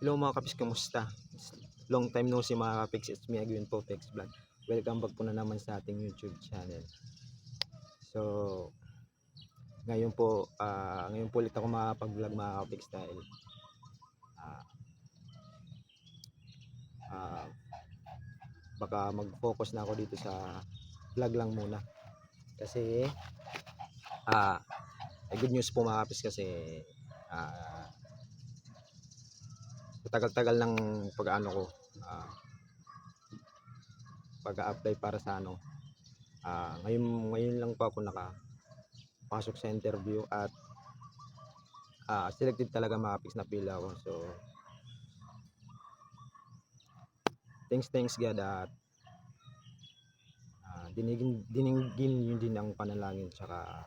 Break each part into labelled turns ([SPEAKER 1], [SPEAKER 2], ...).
[SPEAKER 1] Hello mga kapis, kamusta? Long time no si mga kapix, it's me again po, Pex Vlog. Welcome back po na naman sa ating YouTube channel. So, ngayon po, ah, ngayon po ulit ako makapag-vlog mga kapix dahil ah, ah, baka mag-focus na ako dito sa vlog lang muna. Kasi, ah, ay good news po mga kapis kasi ah, tagal-tagal ng pag-ano ko ah, pag-apply para sa ano ah, ngayon ngayon lang po ako naka pasok sa interview at ah, selected talaga mga na pila ako. So thanks thanks God at ah, dinigin dinigin yun din ang panalangin tsaka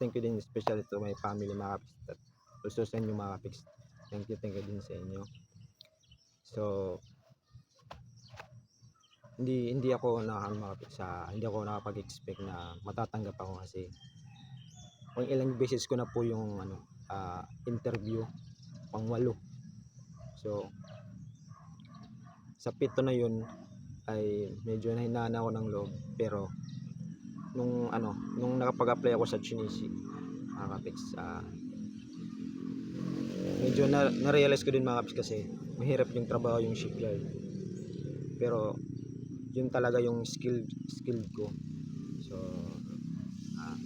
[SPEAKER 1] thank you din especially to my family mga kapis at also sa inyo mga kapis thank you thank you din sa inyo. So hindi hindi ako nakakamapit sa hindi ako nakapag-expect na matatanggap ako kasi kung ilang beses ko na po yung ano ah, interview pangwalo. So sa pito na yun ay medyo nahinana ako ng loob. Pero nung ano nung nakapag-apply ako sa Chinese mga kapiks ah, medyo na, na-realize ko din mga kaps kasi mahirap yung trabaho yung shipyard. Pero yun talaga yung skill skill ko. So ah,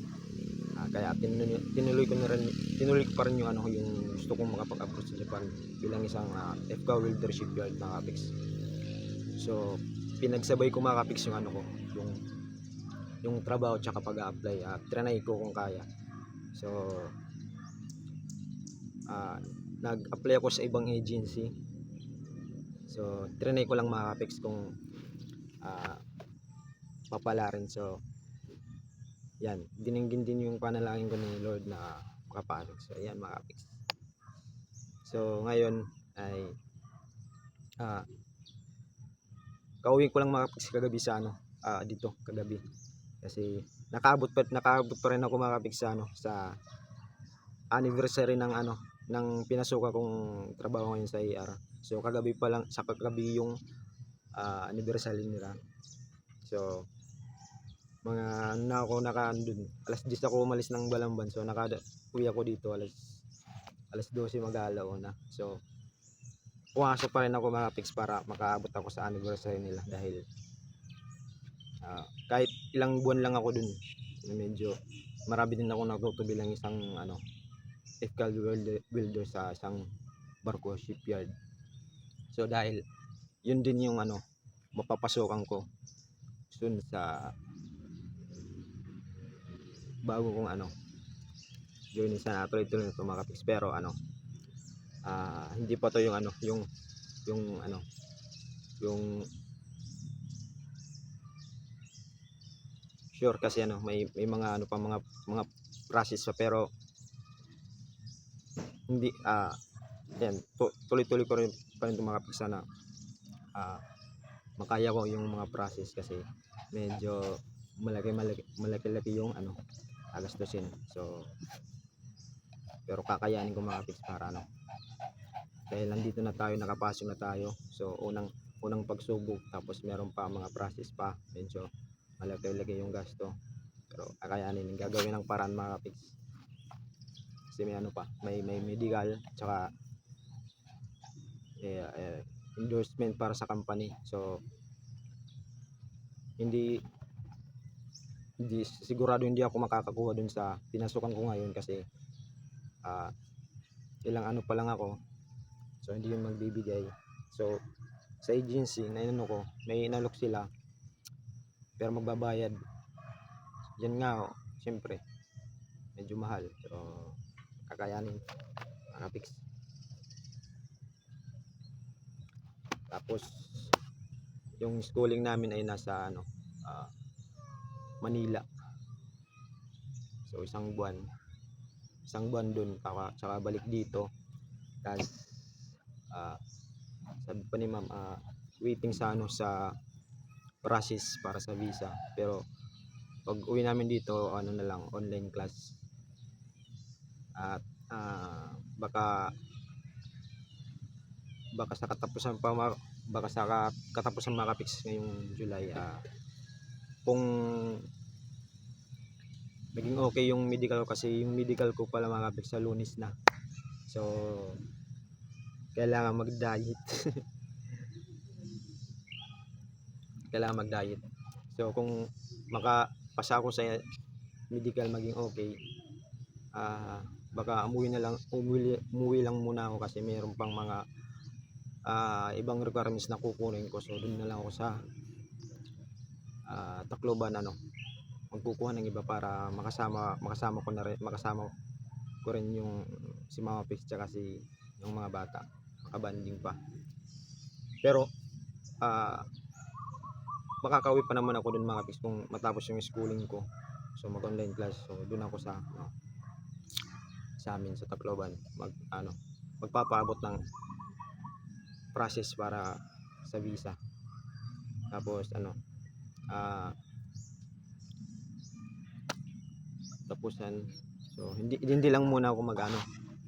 [SPEAKER 1] ah, kaya tinuloy, tinuloy ko na rin tinuloy ko pa rin yung ano yung gusto kong makapag-abroad sa Japan bilang isang uh, FK welder shipyard mga kapiks so pinagsabay ko mga kapiks yung ano ko yung yung trabaho tsaka pag-apply at trinay ko kung kaya. So ah, nag-apply ako sa ibang agency. So, trinay ko lang mga kapex kung ah, papala rin. So, yan. Dininggin din yung panalangin ko ni Lord na makapasok. So, yan mga kapex. So, ngayon ay ah, kauwi ko lang mga kapex kagabi sa ano, ah, dito kagabi. Kasi nakaabot pa nakaabot pa rin ako mga kapex sa ano sa anniversary ng ano ng pinasukan kong trabaho ngayon sa AR. So kagabi pa lang sa kagabi yung ah, anniversary nila. So mga na ako naka. Alas 10 ako umalis ng Balamban. So naka uwi ako dito alas alas 12 mag-aalaw na. So pumasok pa rin ako mga fix para makaabot ako sa anniversary nila dahil ah, kahit ilang buwan lang ako dun medyo marami din ako natuto bilang isang ano FCAL welder, welder sa isang barko shipyard. So dahil yun din yung ano mapapasukan ko soon sa bago kong ano journey sa natuloy-tuloy na tumakapix pero ano ah, hindi pa to yung ano yung yung ano yung sure kasi ano may may mga ano pa mga mga process pa pero hindi ah yan tu- tuloy-tuloy ko rin pa rin tumakapig sana. Ah makaya ko yung mga process kasi medyo malaki malaki malaki laki yung ano agastusin. So pero kakayanin ko mga kapis para ano dahil nandito na tayo nakapasok na tayo. So unang unang pagsubok tapos meron pa mga process pa medyo malaki laki yung gasto. Pero kakayanin gagawin ng paraan mga kapis kasi may ano pa may may medical tsaka eh, eh, endorsement para sa company. So hindi hindi sigurado hindi ako makakakuha dun sa pinasukan ko ngayon kasi ah ilang ano pa lang ako so hindi yun magbibigay. So sa agency na inano ko may inalok sila pero magbabayad. Yan nga oh, syempre medyo mahal. Pero kakayanin. Mga fix. Tapos yung schooling namin ay nasa ano ah, Manila. So isang buwan. Isang buwan dun saka, saka balik dito. Tapos ah, sabi pa ni ma'am ah, waiting sa ano sa process para sa visa. Pero pag uwi namin dito ano na lang online class at ah, baka baka sa katapusan pa baka sa ka- katapusan makapix ngayong July ah, kung naging okay yung medical ko kasi yung medical ko pala makapix sa lunis na. So kailangan mag-diet. Kailangan mag-diet. So kung makapasa ako sa medical maging okay ah baka umuwi na lang umuwi, umuwi lang muna ako kasi mayroon pang mga ah, ibang requirements na kukunin ko. So doon na lang ako sa ah, Tacloban ano magkukuha ng iba para makasama makasama ko na rin makasama ko rin yung si Mama Pix tsaka si yung mga bata. Makabanding pa. Pero ah makakauwi pa naman ako dun mga Pix kung matapos yung schooling ko. So mag online class. So doon ako sa ano, sa amin sa Tacloban mag ano magpapaabot ng process para sa visa. Tapos ano ah tapusan. So hindi hindi lang muna ako mag ano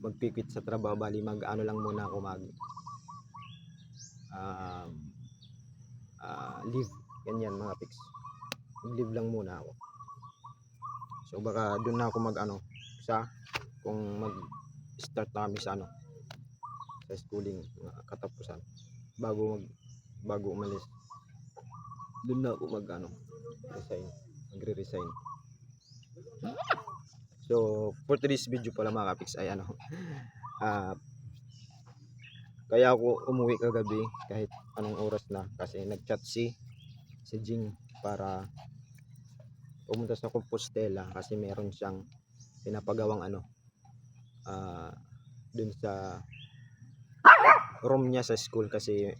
[SPEAKER 1] magpiquit sa trabaho. Bali mag ano lang muna ako mag ah ah, leave. Ganyan mga pics mag leave lang muna ako. So baka doon na ako mag ano sa kung mag start na kami sa ano sa schooling katapusan bago mag bago umalis. Doon na ako mag ano resign magre resign so for today's video pala mga kapiks ay ano ah kaya ako umuwi kagabi kahit anong oras na kasi nagchat si si Jing para pumunta sa Compostela kasi meron siyang pinapagawang ano ah dun sa room niya sa school kasi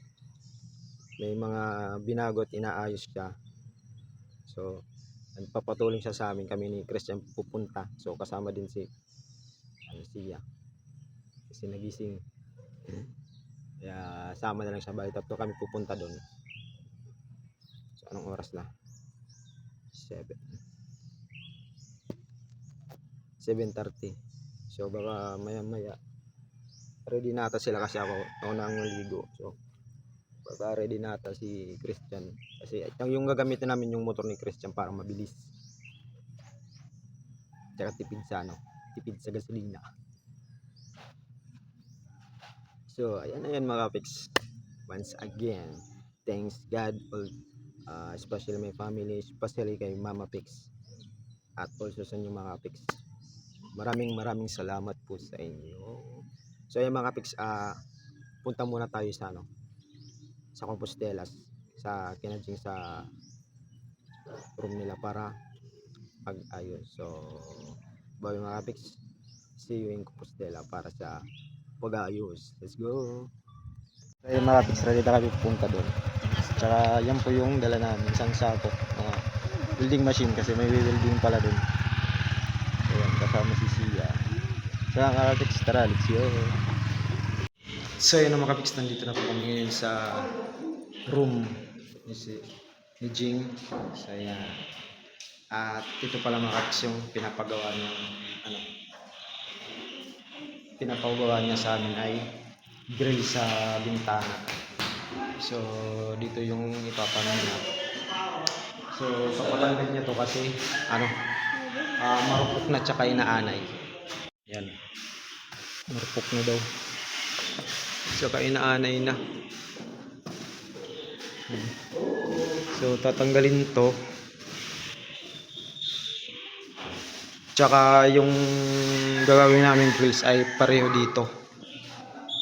[SPEAKER 1] may mga binagot inaayos siya. So nagpapatuloy siya sa amin. Kami ni Christian pupunta. So kasama din si ano siya kasi nagising. Kaya sama na lang siya. Bali tatlo kami pupunta doon so anong oras na? 7 7.30 so baka maya maya ready na ata sila kasi ako ako na ang ligo. So baka ready na ata si Christian. Kasi yung, gagamitin namin yung motor ni Christian para mabilis. Tsaka tipid sa ano tipid sa gasolina. So ayan ayan mga kapiks. Once again thanks God all uh, especially my family especially kay Mama Pix. At also sa inyo mga kapiks maraming maraming salamat po sa inyo. So ayan mga kapiks ah punta muna tayo sa ano sa Compostelas sa kinajing sa room nila para pag-ayos so bawi mga kapiks see you in Compostela para sa pag-ayos let's go! So ayan mga kapiks ready na kami pupunta doon. Tsaka yan po yung dala namin isang sako mga welding machine kasi may welding pala doon ayan kasama si Sia so mga kapiks tara let's go So yun mga kapiks, nandito na po kami ngayon sa room ni, si, ni Jing. So yan. At ito pala mga kapiks yung pinapagawa niya, ano, pinapagawa niya sa amin ay grill sa bintana. So dito yung ipapanan niya. So papatanggal niya to kasi ano, ah, marupok na tsaka inaanay. Yan. Marupok na daw. Tsaka inaanay na. Hmm. So, tatanggalin to. Tsaka yung gagawin namin grills ay pareho dito.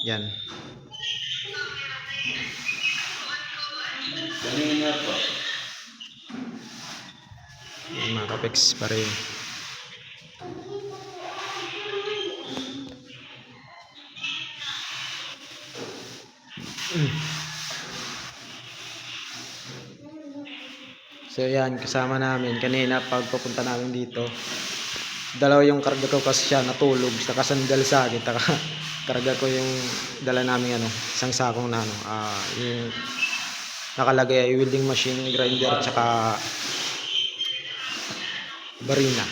[SPEAKER 1] Yan. Yan mga kapex, pareho. So yan, kasama namin kanina pagpapunta namin dito. Dalawa yung karga ko kasi siya natulog, saka sandal sa akin, taka karga ko yung dala namin ano, isang sakong na ano, ah, yung nakalagay ay welding machine, grinder, tsaka barina.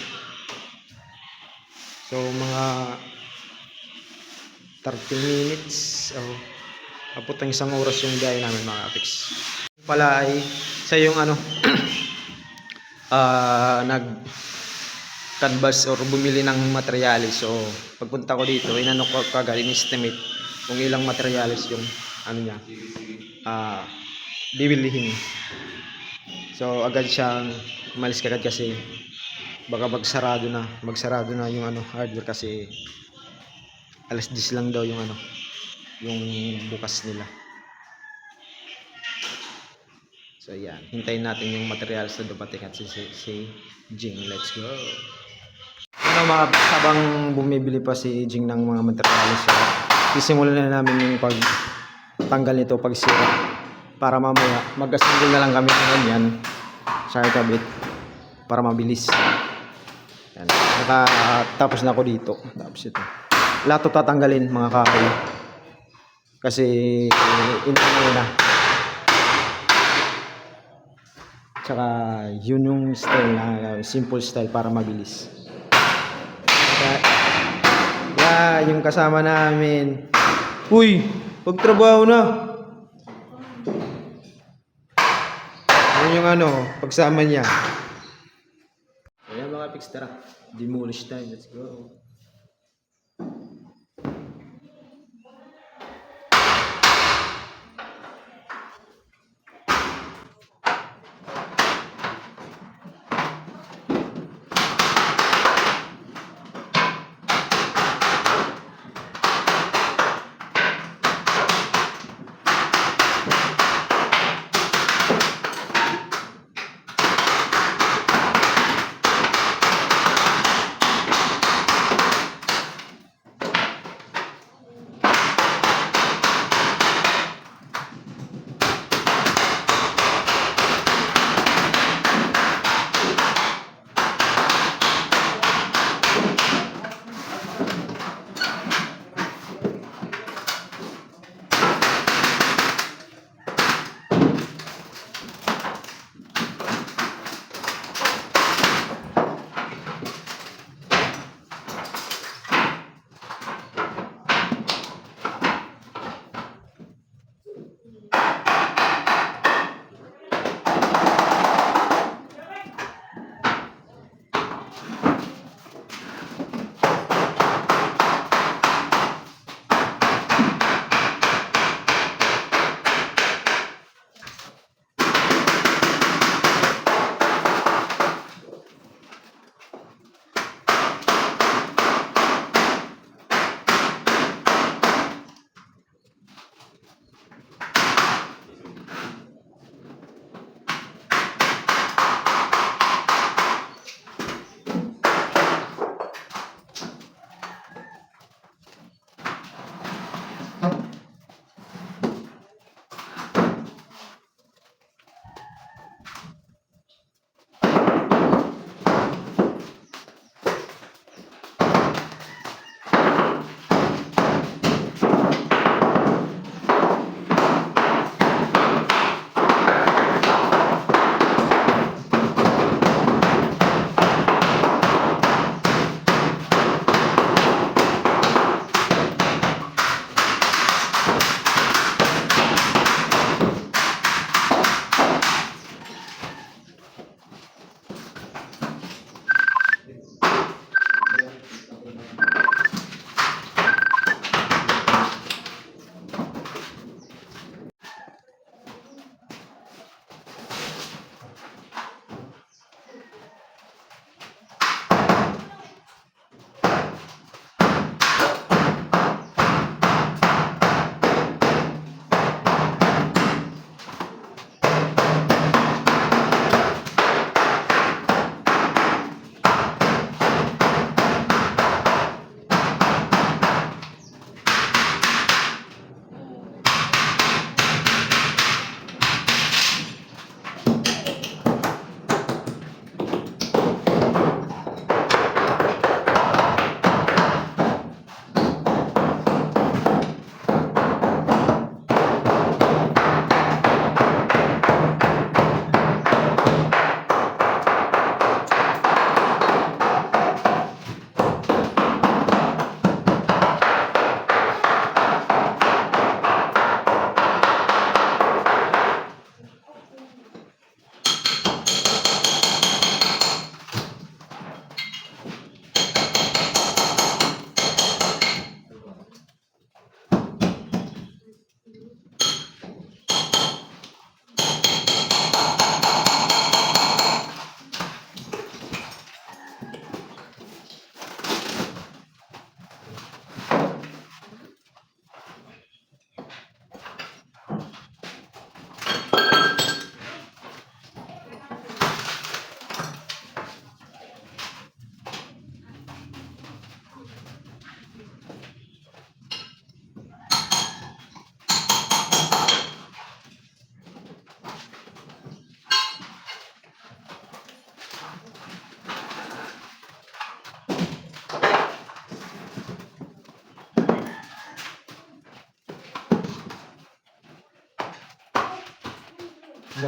[SPEAKER 1] So mga 30 minutes, oh, Kapot ng isang oras yung biyahe namin mga kapiks. Pala ay sa yung ano, ah nag canvas or bumili ng materialis. So, pagpunta ko dito, inano ko kagad, in-estimate kung ilang materialis yung ano niya, ah bibilihin. So, agad siyang umalis kagad kasi baka magsarado na, magsarado na yung ano, hardware kasi alas 10 lang daw yung ano, yung bukas nila. So, yan. Hintayin natin yung materials na dumating at si, si, si Jing. Let's go. Ano mga habang bumibili pa si Jing ng mga materials, so, sisimulan na namin yung pag tanggal nito pag sira para mamaya mag-assemble na lang kami ng yan sa kabit para mabilis. Yan. Nakatapos na ako dito. Tapos ito. Lahat to tatanggalin mga kahoy. Kasi inaano na. Tsaka yun yung style na simple style para mabilis. Kaya, yeah, yung kasama namin. Uy, pagtrabaho na. Yun yung ano, pagsama niya. Ayan mga pics, tara. Demolish time, let's go.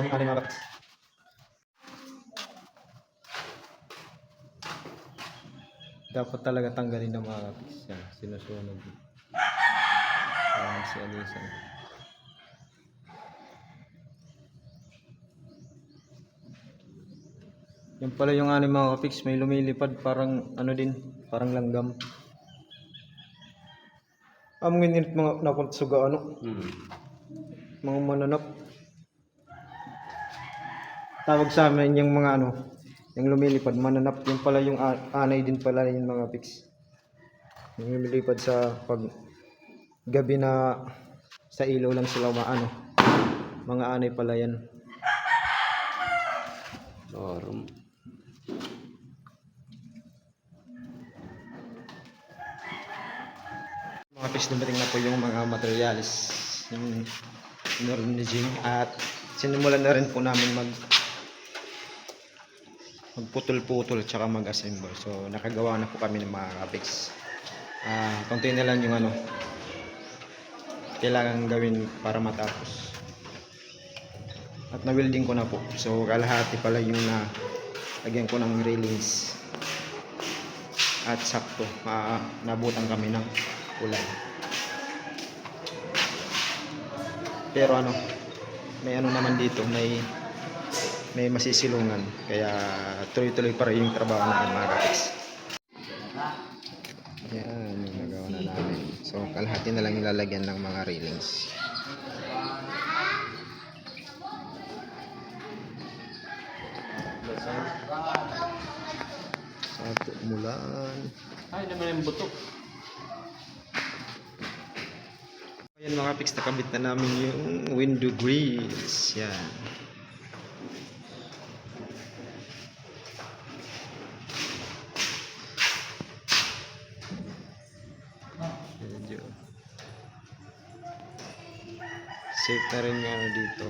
[SPEAKER 1] Ano mga kapiks. Dapat talaga tanggalin ng mga kapiks. Yan, sinusunog. Parang si Alisa. Yan pala yung ano mga kapiks, may lumilipad parang ano din, parang langgam. Ah, mga init mga nakunsuga ano,
[SPEAKER 2] Hmm.
[SPEAKER 1] mga mananap. Tawag sa amin yung mga ano, yung lumilipad, mananap. Yung pala yung anay din pala yung mga pigs. Yung lumilipad sa pag gabi na sa ilaw lang sila maano. Mga anay pala yan.
[SPEAKER 2] Norm.
[SPEAKER 1] Mga pigs dumating na po yung mga materials. Yung normaging at sinimulan na rin po namin mag magputol-putol tsaka mag-assemble. So nakagawa na po kami ng mga kapiks. Ah, konti na lang yung ano kailangan gawin para matapos. At na-welding ko na po. So kalahati pala yung na lagyan ko ng railings. At sakto, ma nabutan kami ng ulan. Pero ano, may ano naman dito, may may masisilungan. Kaya tuloy-tuloy pa rin yung trabaho namin mga kapiks. Yan, yung nagawa na namin. So, kalahati na lang yung lalagyan ng mga railings. Sa umulan.
[SPEAKER 2] Ay, naman yung butok.
[SPEAKER 1] Ayan mga kapiks, nakabit na namin yung window grills. Yan. Safe na rin ano dito.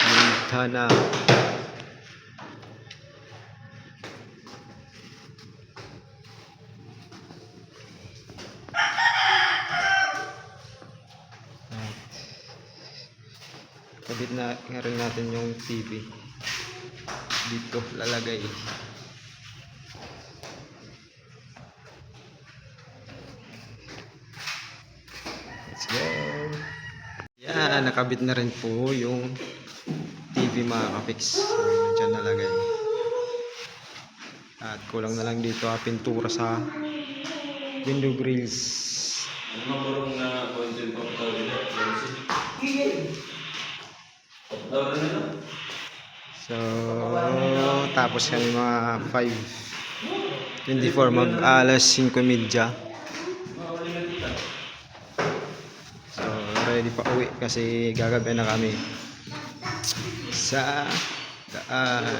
[SPEAKER 1] Bintana. Right. Kabit na nga rin natin yung TV. Dito lalagay. Let's go. Yan, nakabit na rin po yung TV mga kapiks. So, Diyan nalagay. At kulang na lang dito ah, pintura sa window grills.
[SPEAKER 2] Ano nga marong na content of the.
[SPEAKER 1] So, tapos kami mga 5 24 mag alas 5.30 So, ready pa uwi kasi gagabi na kami sa daan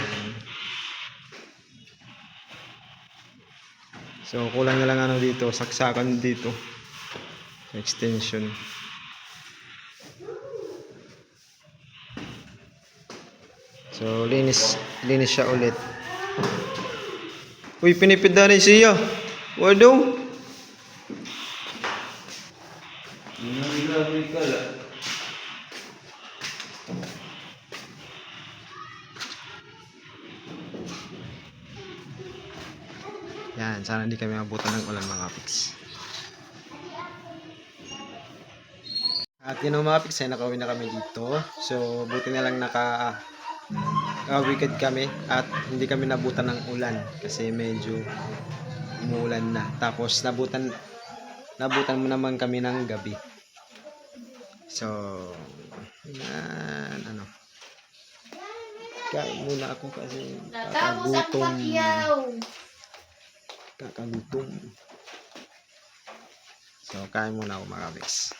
[SPEAKER 1] So, kulang na lang ano dito, saksakan dito extension So, linis, linis siya ulit. Uy, pinipida ni siya. Wado.
[SPEAKER 2] Grabe ka lang.
[SPEAKER 1] Yan, sana hindi kami mabutan ng ulan mga pics. At yun ang mga pics, ay nakauwi na kami dito. So, buti na lang naka ka-weekend kami at hindi kami nabutan ng ulan kasi medyo umuulan na. Tapos nabutan nabutan mo naman kami ng gabi. So, yan, ano. Kain muna ako kasi
[SPEAKER 3] Natapos ang
[SPEAKER 1] kakagutom.
[SPEAKER 3] pakyaw.
[SPEAKER 1] Kakagutom. So, kain muna ako mga kabiks.